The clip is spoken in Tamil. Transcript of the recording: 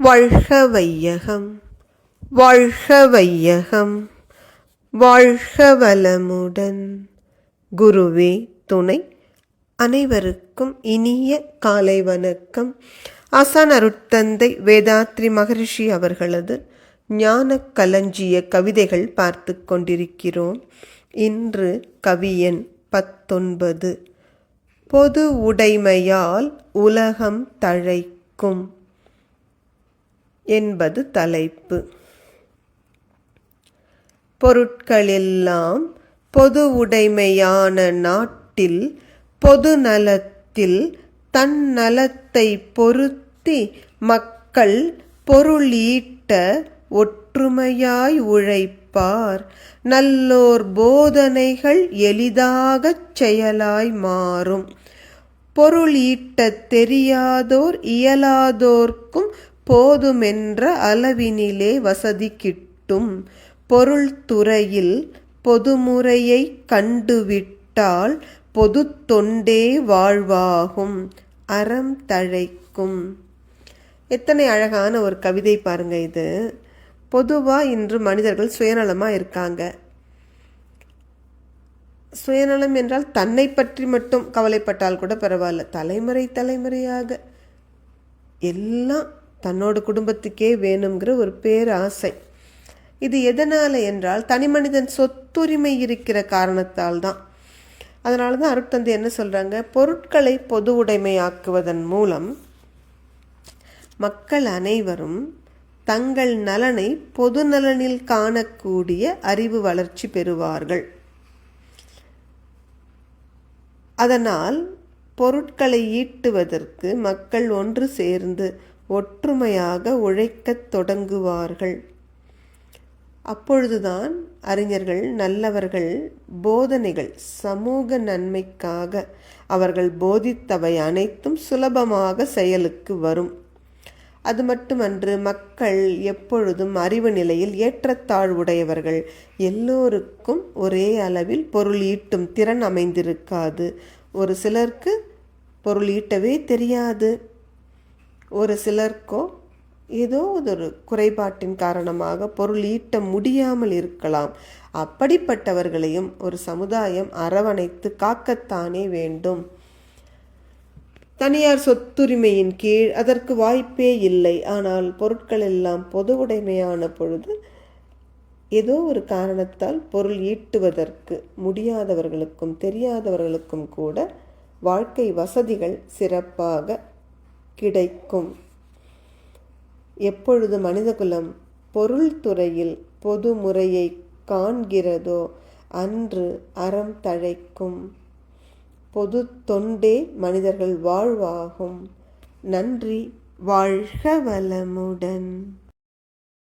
வாழ்க வையகம் வாழ்க வையகம் வாழ்க வளமுடன் குருவே துணை அனைவருக்கும் இனிய காலை வணக்கம். ஆசான் அருட்தந்தை வேதாத்ரி மகரிஷி அவர்களது ஞான களஞ்சிய கவிதைகள் பார்த்து கொண்டிருக்கிறோம். இன்று கவியன் பத்தொன்பது. பொது உடைமையால் உலகம் தழைக்கும். என்பது தலைப்பு. பொருட்களெல்லாம் பொது உடைமையான நாட்டில் பொது நலத்தில் தன் நலத்தை பொருத்தி மக்கள் பொருளீட்ட ஒற்றுமையாய் உழைப்பார். நல்லோர் போதனைகள் எளிதாகச் செயலாய் மாறும். பொருள் தெரியாதோர் இயலாதோர்க்கும் போதுமென்ற அளவினிலே வசதி கிட்டும் பொருள் துறையில் பொதுமுறையை கண்டுவிட்டால் பொது தொண்டே வாழ்வாகும். அறம் தழைக்கும். எத்தனை அழகான ஒரு கவிதை பாருங்க இது. பொதுவாக இன்று மனிதர்கள் சுயநலமாக இருக்காங்க. சுயநலம் என்றால் தன்னை பற்றி மட்டும் கவலைப்பட்டால் கூட பரவாயில்ல. தலைமுறை தலைமுறையாக எல்லாம் தன்னோட குடும்பத்துக்கே வேணுங்கிற ஒரு பேராசை. இது எதனால் என்றால் தனி மனிதன் சொத்துரிமை இருக்கிற காரணத்தால் தான் அதனால தான் அருட்தந்தை என்ன சொல்கிறாங்க பொருட்களை பொது உடைமையாக்குவதன் மூலம் மக்கள் அனைவரும் தங்கள் நலனை பொது நலனில் காணக்கூடிய அறிவு வளர்ச்சி பெறுவார்கள். அதனால் பொருட்களை ஈட்டுவதற்கு மக்கள் ஒன்று சேர்ந்து ஒற்றுமையாக உழைக்கத் தொடங்குவார்கள். அப்பொழுதுதான் அறிஞர்கள் நல்லவர்கள் போதனைகள் சமூக நன்மைக்காக அவர்கள் போதித்தவை அனைத்தும் சுலபமாக செயலுக்கு வரும். அது மட்டுமன்று மக்கள் எப்பொழுதும் அறிவு நிலையில் ஏற்றத்தாழ்வுடையவர்கள் எல்லோருக்கும் ஒரே அளவில் பொருள் ஈட்டும் திறன் அமைந்திருக்காது. ஒரு சிலருக்கு பொருள் ஈட்டவே தெரியாது. ஒரு சிலருக்கோ ஏதோ ஒரு குறைபாட்டின் காரணமாக பொருள் ஈட்ட முடியாமல் இருக்கலாம். அப்படிப்பட்டவர்களையும் ஒரு சமுதாயம் அரவணைத்து காக்கத்தானே வேண்டும். தனியார் சொத்துரிமையின் கீழ் அதற்கு வாய்ப்பே இல்லை. ஆனால் பொருட்கள் எல்லாம் பொது உடைமையான பொழுது ஏதோ ஒரு காரணத்தால் பொருள் ஈட்டுவதற்கு முடியாதவர்களுக்கும் தெரியாதவர்களுக்கும் கூட வாழ்க்கை வசதிகள் சிறப்பாக கிடைக்கும். எப்பொழுது மனிதகுலம் பொருள் துறையில் பொது முறையை காண்கிறதோ அன்று அறம் தழைக்கும். பொது தொண்டே மனிதர்கள் வாழ்வாகும். நன்றி வாழ்க வளமுடன்.